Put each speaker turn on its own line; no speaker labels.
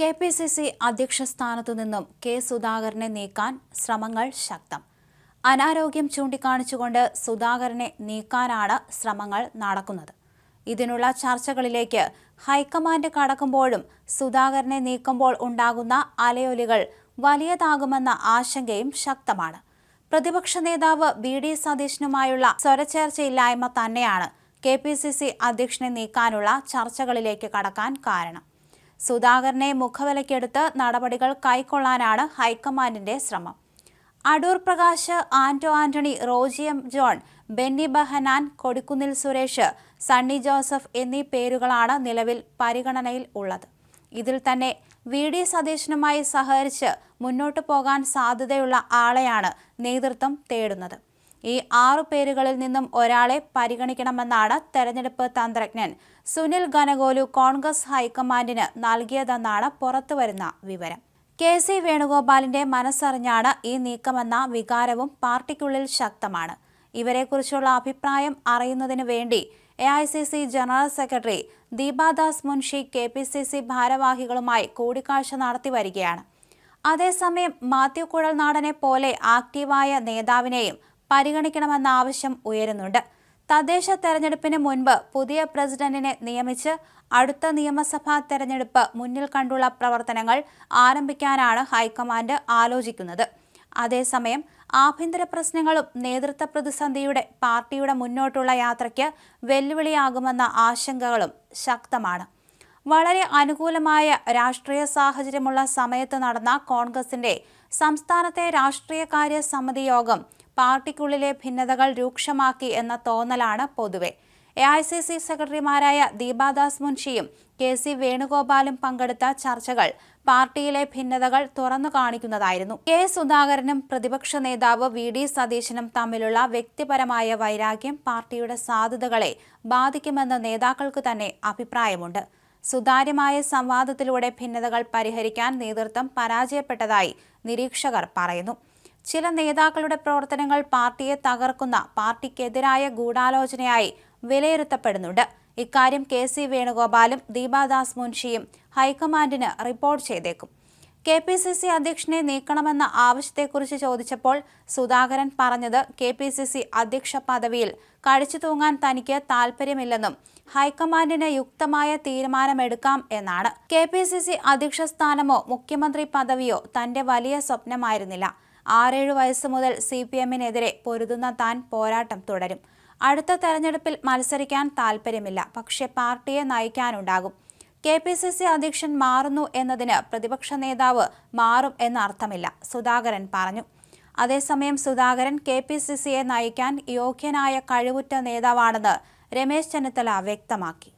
K P C C അധ്യക്ഷ സ്ഥാനത്തു നിന്നും കെ സുധാകരനെ നീക്കാൻ ശ്രമങ്ങൾ ശക്തം. അനാരോഗ്യം ചൂണ്ടിക്കാണിച്ചുകൊണ്ട് സുധാകരനെ നീക്കാനാണ് ശ്രമങ്ങൾ നടക്കുന്നത്. ഇതിനുള്ള ചർച്ചകളിലേക്ക് ഹൈക്കമാൻഡ് കടക്കുമ്പോഴും സുധാകരനെ നീക്കുമ്പോൾ ഉണ്ടാകുന്ന അലയൊലികൾ വലിയതാകുമെന്ന ആശങ്കയും ശക്തമാണ്. പ്രതിപക്ഷ നേതാവ് വി ഡി സതീശനുമായുള്ള സ്വരചേർച്ചയില്ലായ്മ തന്നെയാണ് കെ പി സി സി അധ്യക്ഷനെ നീക്കാനുള്ള ചർച്ചകളിലേക്ക് കടക്കാൻ കാരണം. സുധാകരനെ മുഖവിലക്കെടുത്ത് നടപടികൾ കൈക്കൊള്ളാനാണ് ഹൈക്കമാൻഡിന്റെ ശ്രമം. അടൂർ പ്രകാശ് ആന്റോ ആന്റണി റോജിയം ജോൺ ബെന്നി ബഹനാൻ കൊടിക്കുന്നിൽ സുരേഷ് സണ്ണി ജോസഫ് എന്നീ പേരുകളാണ് നിലവിൽ പരിഗണനയിൽ ഉള്ളത്. ഇതിൽ തന്നെ വി ഡി സതീശനുമായി സഹകരിച്ച് മുന്നോട്ടു പോകാൻ സാധ്യതയുള്ള ആളെയാണ് നേതൃത്വം തേടുന്നത്. ഈ ആറു പേരുകളിൽ നിന്നും ഒരാളെ പരിഗണിക്കണമെന്നാണ് തെരഞ്ഞെടുപ്പ് തന്ത്രജ്ഞൻ സുനിൽ ഗനഗോലു കോൺഗ്രസ് ഹൈക്കമാൻഡിന് നൽകിയതെന്നാണ് പുറത്തുവരുന്ന വിവരം. കെ സി വേണുഗോപാലിന്റെ മനസ്സറിഞ്ഞാണ് ഈ നീക്കമെന്ന വികാരവും പാർട്ടിക്കുള്ളിൽ ശക്തമാണ്. ഇവരെക്കുറിച്ചുള്ള അഭിപ്രായം അറിയുന്നതിനു വേണ്ടി A I C C general secretary Deepadas Munshi K P C C ഭാരവാഹികളുമായി കൂടിക്കാഴ്ച നടത്തി വരികയാണ് അതേസമയം മാത്യു കുഴൽനാടനെ പോലെ ആക്റ്റീവായ നേതാവിനെയും പരിഗണിക്കണമെന്ന ആവശ്യം ഉയരുന്നുണ്ട്. തദ്ദേശ തെരഞ്ഞെടുപ്പിന് മുൻപ് പുതിയ പ്രസിഡന്റിനെ നിയമിച്ച് അടുത്ത നിയമസഭാ തെരഞ്ഞെടുപ്പ് മുന്നിൽ കണ്ടുള്ള പ്രവർത്തനങ്ങൾ ആരംഭിക്കാനാണ് ഹൈക്കമാൻഡ് ആലോചിക്കുന്നത്. അതേസമയം ആഭ്യന്തര പ്രശ്നങ്ങളും നേതൃത്വ പ്രതിസന്ധിയുടെ പാർട്ടിയുടെ മുന്നോട്ടുള്ള യാത്രയ്ക്ക് വെല്ലുവിളിയാകുമെന്ന ആശങ്കകളും ശക്തമാണ്. വളരെ അനുകൂലമായ രാഷ്ട്രീയ സാഹചര്യമുള്ള സമയത്ത് നടന്ന കോൺഗ്രസിന്റെ സംസ്ഥാനത്തെ രാഷ്ട്രീയകാര്യ സമിതി യോഗം പാർട്ടിക്കുള്ളിലെ ഭിന്നതകൾ രൂക്ഷമാക്കി എന്ന തോന്നലാണ് പൊതുവെ. എ ഐ സി സി സെക്രട്ടറിമാരായ ദീപാദാസ് മുൻഷിയും കെ സി വേണുഗോപാലും പങ്കെടുത്ത ചർച്ചകൾ പാർട്ടിയിലെ ഭിന്നതകൾ തുറന്നു കാണിക്കുന്നതായിരുന്നു. കെ സുധാകരനും പ്രതിപക്ഷ നേതാവ് വി ഡി സതീശനും തമ്മിലുള്ള വ്യക്തിപരമായ വൈരാഗ്യം പാർട്ടിയുടെ സാധ്യതകളെ ബാധിക്കുമെന്ന് നേതാക്കൾക്ക് തന്നെ അഭിപ്രായമുണ്ട്. സുതാര്യമായ സംവാദത്തിലൂടെ ഭിന്നതകൾ പരിഹരിക്കാൻ നേതൃത്വം പരാജയപ്പെട്ടതായി നിരീക്ഷകർ പറയുന്നു. ചില നേതാക്കളുടെ പ്രവർത്തനങ്ങൾ പാർട്ടിയെ തകർക്കുന്ന പാർട്ടിക്കെതിരായ ഗൂഢാലോചനയായി വിലയിരുത്തപ്പെടുന്നുണ്ട്. ഇക്കാര്യം കെ സി വേണുഗോപാലും ദീപാദാസ് മുൻഷിയും ഹൈക്കമാൻഡിന് റിപ്പോർട്ട് ചെയ്തേക്കും. കെ പി സി സി അധ്യക്ഷനെ നീക്കണമെന്ന ആവശ്യത്തെക്കുറിച്ച് ചോദിച്ചപ്പോൾ സുധാകരൻ പറഞ്ഞത് കെ പി സി സി അധ്യക്ഷ പദവിയിൽ കഴിച്ചു തൂങ്ങാൻ തനിക്ക് താൽപ്പര്യമില്ലെന്നും ഹൈക്കമാൻഡിന് യുക്തമായ തീരുമാനമെടുക്കാം എന്നാണ്. കെ പി സി സി അധ്യക്ഷ സ്ഥാനമോ മുഖ്യമന്ത്രി പദവിയോ തന്റെ വലിയ സ്വപ്നമായിരുന്നില്ല. ആറേഴു വയസ്സ് മുതൽ സി പി എമ്മിനെതിരെ പൊരുതുന്ന താൻ പോരാട്ടം തുടരും. അടുത്ത തെരഞ്ഞെടുപ്പിൽ മത്സരിക്കാൻ താൽപ്പര്യമില്ല. പക്ഷേ പാർട്ടിയെ നയിക്കാനുണ്ടാകും. കെ പി സി സി അധ്യക്ഷൻ മാറുന്നു എന്നതിന് പ്രതിപക്ഷ നേതാവ് മാറും എന്ന അർത്ഥമില്ല സുധാകരൻ പറഞ്ഞു. അതേസമയം സുധാകരൻ കെ പി സി സിയെ നയിക്കാൻ യോഗ്യനായ കഴിവുറ്റ നേതാവാണെന്ന് രമേശ് ചെന്നിത്തല വ്യക്തമാക്കി.